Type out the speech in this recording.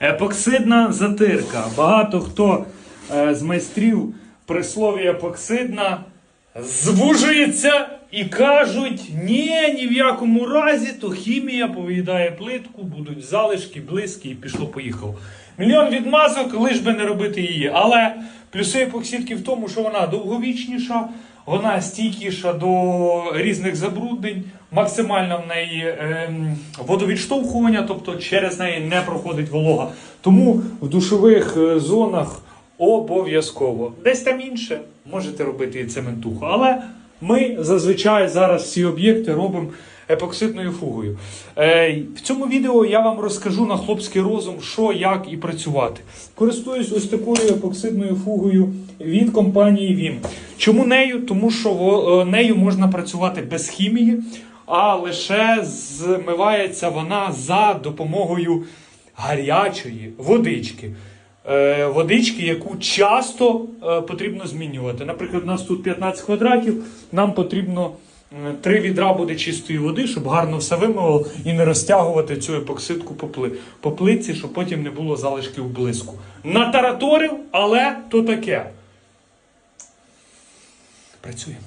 Епоксидна затирка. Багато хто е, з майстрів при слові епоксидна звужується і кажуть: ні, ні в якому разі, то хімія повиїдає плитку, будуть залишки, блиски і пішло-поїхало. Мільйон відмазок, лиш би не робити її. Але плюси епоксидки в тому, що вона довговічніша, вона стійкіша до різних забруднень, максимально в неї ем, водовідштовхування, тобто через неї не проходить волога. Тому в душових е, зонах обов'язково. Десь там інше можете робити і цементуху. Але ми зазвичай зараз всі об'єкти робимо епоксидною фугою. Е, в цьому відео я вам розкажу на хлопський розум, що, як і працювати. Користуюсь ось такою епоксидною фугою від компанії Vim. Чому нею? Тому що е, нею можна працювати без хімії, а лише змивається вона за допомогою гарячої водички. Е, водички, яку часто е, потрібно змінювати. Наприклад, у нас тут 15 квадратів, нам потрібно е, три відра буде чистої води, щоб гарно все вимивало і не розтягувати цю епоксидку по, плитці, щоб потім не було залишків блиску. Натараторив, але то таке. Працюємо.